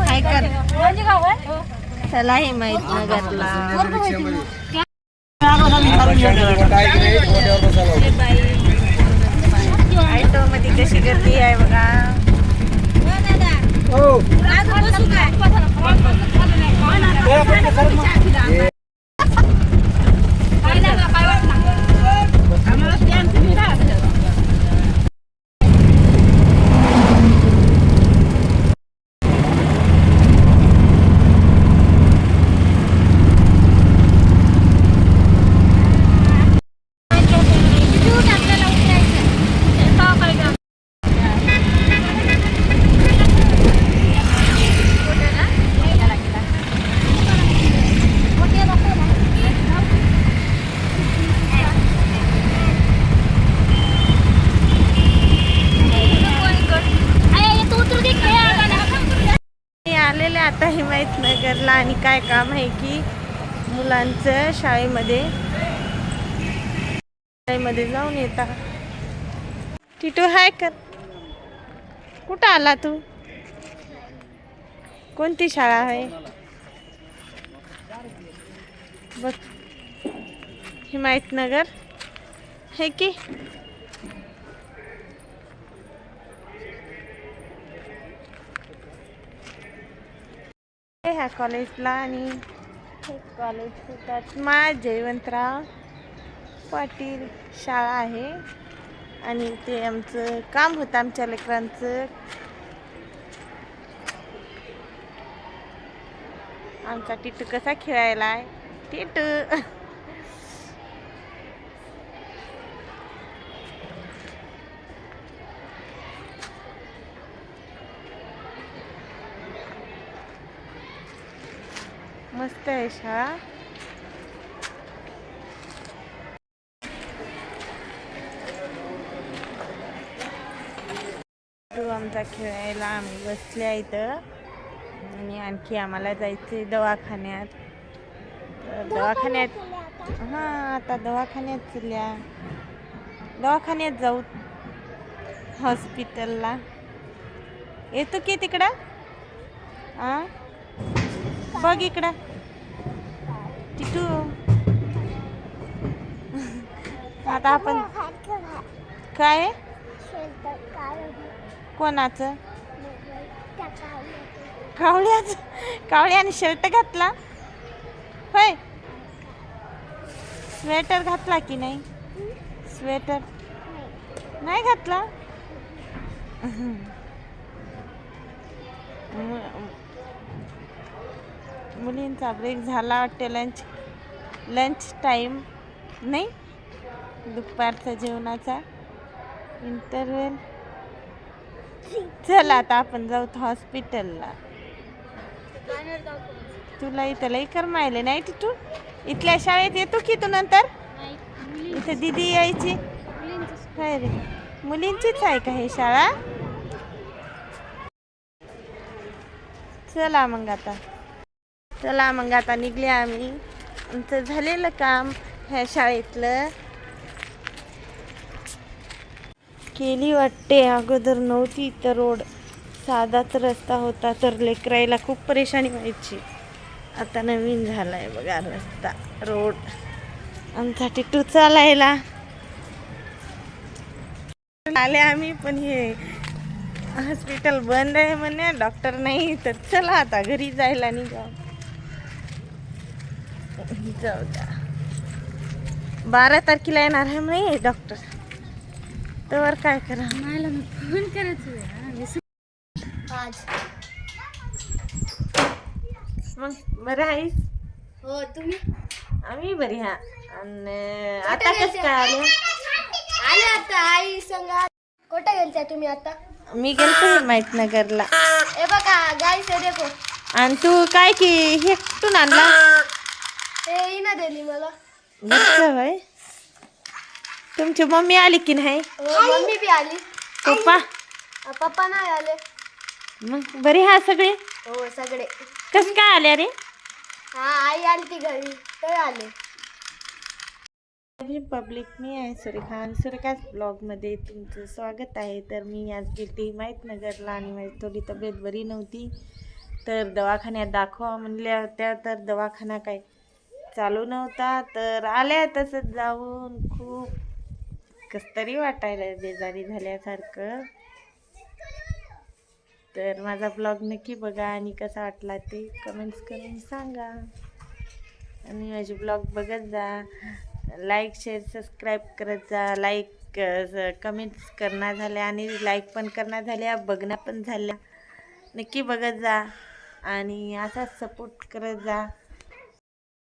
नाही चला हिमायत नगरला ऑटो मध्ये कशी गर्दी आहे बघा मी आता हिमायतनगरला आणि काय काम आहे की मुलांचं शाळेमध्ये. शाळेमध्ये जाऊन येता टिटू हाय कर कुठं आला तू? कोणती शाळा आहे? बघ. हिमायतनगर हे की? ह्या कॉलेजला आणि? हे कॉलेज मा जयवंतराव पाटील शाळा आहे. आणि ते आमचं काम होतं आमच्या लेकरांचं. आमचा टिटू कसा खेळायला आहे टिटू. मस्त आहे शाळा आमचा खेळायला आम्ही बसले आहे इथं. आणि आणखी आम्हाला जायचे दवाखान्यात. तर दवाखान्यात हां आता दवाखान्यात चल्या दवाखान्यात जाऊ. हॉस्पिटलला. येतो की तिकडं? आ? बघ इकडं. टिटू आता आपण काय? आहे? कोणाचं? कावळ्याच. कावळ्याने शर्ट घातला. होय. स्वेटर घातला की नाही? स्वेटर नाही घातला? मुलींचा ब्रेक झाला वाटते लंच लंच टाईम नाही दुपारचा जेवणाचा इंटरवेल चल आता आपण जाऊ हॉस्पिटलला तुला इथं लई करमायले नाही तू इथल्या शाळेत येतो की तू नंतर? इथं दिदी यायची. काय रे. मुलींचीच आहे का ही शाळा? चला मग आता. चला मग आता निघले आम्ही. आमचं झालेलं काम ह्या शाळेतलं. केली वाटते अगोदर नव्हती तर रोड. साधाच रस्ता होता तर लेकरायला खूप परेशानी व्हायची. आता नवीन झालाय बघा रस्ता रोड. आमचा टिटू चालायला. आले आम्ही पण हे हॉस्पिटल बंद आहे म्हणे डॉक्टर नाही तर चला आता घरी जायला निघा जाऊ द्या बारा तारखेला येणार आहे म्हणे डॉक्टर तर काय करा? मला फोन करायचं आज. मग बरं आहेस? हो तुम्ही? आम्ही बरी हा. आणि आता कसं काय आले? आले आता आई संगा. कुठे गेलत्या तुम्ही आता? मी गेलतो नगरला ए बघा गाई से देखो. आणि तू काय की हे कुठून आणला? हे इना दिली मला. होय तुमची मम्मी आली की नाही? हो, मम्मी बी आली. पप्पा? पप्पा नाही आले. मग बरी हा सगळे? हो सगळे. कस काय आल्या रे? हा आई आली ती घरी. तर आले. पब्लिक मी आहे सुरेखा आणि सुरेखाच ब्लॉगमध्ये तुमचं स्वागत आहे. तर मी आज गेली हिमायतनगरला आणि माझी थोडी तब्येत बरी नव्हती. तर दवाखान्यात दाखवा म्हणल्या होत्या. तर दवाखाना काय चालू नव्हता तर आल्या तसंच जाऊन खूप. कस तरी वाटायला बेजारी झाल्यासारखं. तर माझा ब्लॉग नक्की बघा आणि कसा वाटला ते कमेंट्स करून सांगा. आणि माझे ब्लॉग बघत जा. लाईक शेअर सबस्क्राईब करत जा. लाईक कमेंट्स करणार झाल्या आणि लाईक पण करणार झाल्या बघणं पण झाल्या. नक्की बघत जा आणि असाच सपोर्ट करत जा.